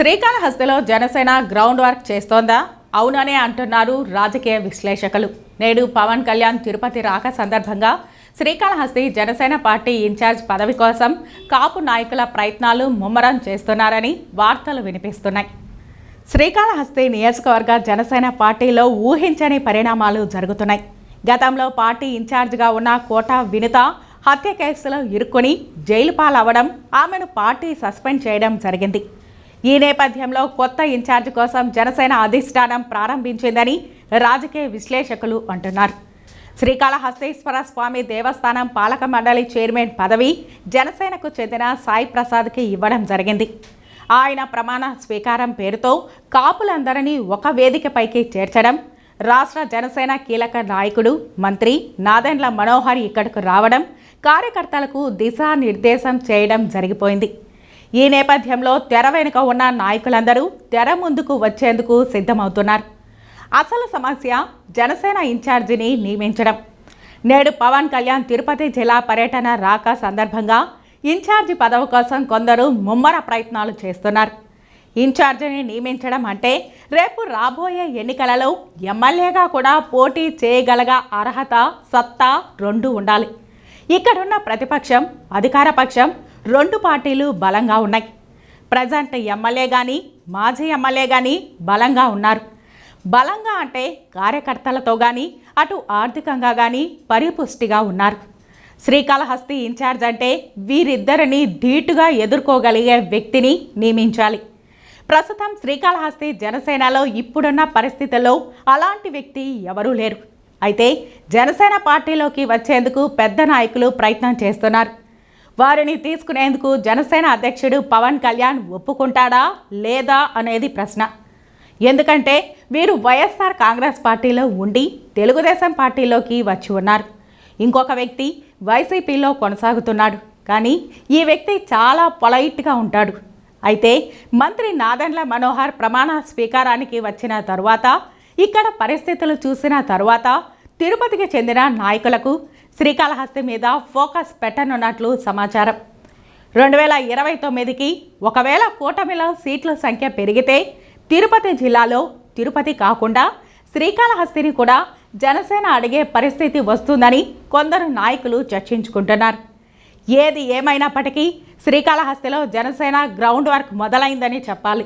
శ్రీకాళహస్తిలో Janasena ground work చేస్తోందా? అవుననే అంటున్నారు రాజకీయ విశ్లేషకులు. నేడు పవన్ కళ్యాణ్ తిరుపతి రాక సందర్భంగా శ్రీకాళహస్తి జనసేన పార్టీ ఇన్ఛార్జ్ పదవి కోసం కాపు నాయకుల ప్రయత్నాలు ముమ్మరం చేస్తున్నారని వార్తలు వినిపిస్తున్నాయి. శ్రీకాళహస్తి నియోజకవర్గ జనసేన పార్టీలో ఊహించని పరిణామాలు జరుగుతున్నాయి. గతంలో పార్టీ ఇన్ఛార్జ్గా ఉన్న కోట వినిత హత్య కేసులో ఇరుక్కుని జైలు పాలవ్వడం ఆమెను పార్టీ సస్పెండ్ చేయడం జరిగింది. ఈ నేపథ్యంలో కొత్త ఇన్ఛార్జ్ కోసం జనసేన అధిష్టానం ప్రారంభించిందని రాజకీయ విశ్లేషకులు అంటున్నారు. శ్రీకాళహస్తేశ్వర స్వామి దేవస్థానం పాలక మండలి చైర్మన్ పదవి జనసేనకు చెందిన సాయి ప్రసాద్కి ఇవ్వడం జరిగింది. ఆయన ప్రమాణ స్వీకారం పేరుతో కాపులందరినీ ఒక వేదికపైకి చేర్చడం రాష్ట్ర జనసేన కీలక నాయకుడు మంత్రి నాదెండ్ల మనోహర్ ఇక్కడకు రావడం కార్యకర్తలకు దిశానిర్దేశం చేయడం జరిగిపోయింది. ఈ నేపథ్యంలో తెర వెనుక ఉన్న నాయకులందరూ తెర ముందుకు వచ్చేందుకు సిద్ధమవుతున్నారు. అసలు సమస్య జనసేన ఇన్ఛార్జిని నియమించడం. నేడు పవన్ కళ్యాణ్ తిరుపతి జిల్లా పర్యటన రాక సందర్భంగా ఇన్ఛార్జి పదవి కోసం కొందరు ముమ్మర ప్రయత్నాలు చేస్తున్నారు. ఇన్ఛార్జిని నియమించడం అంటే రేపు రాబోయే ఎన్నికలలో ఎమ్మెల్యేగా కూడా పోటీ చేయగలగా అర్హత సత్తా రెండు ఉండాలి. ఇక్కడున్న ప్రతిపక్షం అధికార పక్షం రెండు పార్టీలు బలంగా ఉన్నాయి. ప్రజెంట్ ఎమ్మెల్యే కానీ మాజీ ఎమ్మెల్యే కానీ బలంగా ఉన్నారు. బలంగా అంటే కార్యకర్తలతో కానీ అటు ఆర్థికంగా కానీ పరిపుష్టిగా ఉన్నారు. శ్రీకాళహస్తి ఇన్ఛార్జ్ అంటే వీరిద్దరిని ధీటుగా ఎదుర్కోగలిగే వ్యక్తిని నియమించాలి. ప్రస్తుతం శ్రీకాళహస్తి జనసేనలో ఇప్పుడున్న పరిస్థితుల్లో అలాంటి వ్యక్తి ఎవరూ లేరు. అయితే జనసేన పార్టీలోకి వచ్చేందుకు పెద్ద నాయకులు ప్రయత్నం చేస్తున్నారు. వారిని తీసుకునేందుకు జనసేన అధ్యక్షుడు పవన్ కళ్యాణ్ ఒప్పుకుంటాడా లేదా అనేది ప్రశ్న. ఎందుకంటే వీరు వైఎస్ఆర్ కాంగ్రెస్ పార్టీలో ఉండి తెలుగుదేశం పార్టీలోకి వచ్చి ఉన్నారు. ఇంకొక వ్యక్తి వైసీపీలో కొనసాగుతున్నాడు. కానీ ఈ వ్యక్తి చాలా పొలైట్గా ఉంటాడు. అయితే మంత్రి నాదెండ్ల మనోహర్ ప్రమాణ స్వీకారానికి వచ్చిన తరువాత ఇక్కడ పరిస్థితులు చూసిన తరువాత తిరుపతికి చెందిన నాయకులకు శ్రీకాళహస్తి మీద ఫోకస్ పెట్టనున్నట్లు సమాచారం. రెండు వేల ఇరవై తొమ్మిదికి ఒకవేళ కూటమిలో సీట్ల సంఖ్య పెరిగితే తిరుపతి జిల్లాలో తిరుపతి కాకుండా శ్రీకాళహస్తిని కూడా జనసేన అడిగే పరిస్థితి వస్తుందని కొందరు నాయకులు చర్చించుకుంటున్నారు. ఏది ఏమైనప్పటికీ శ్రీకాళహస్తిలో జనసేన గ్రౌండ్ వర్క్ మొదలైందని చెప్పాలి.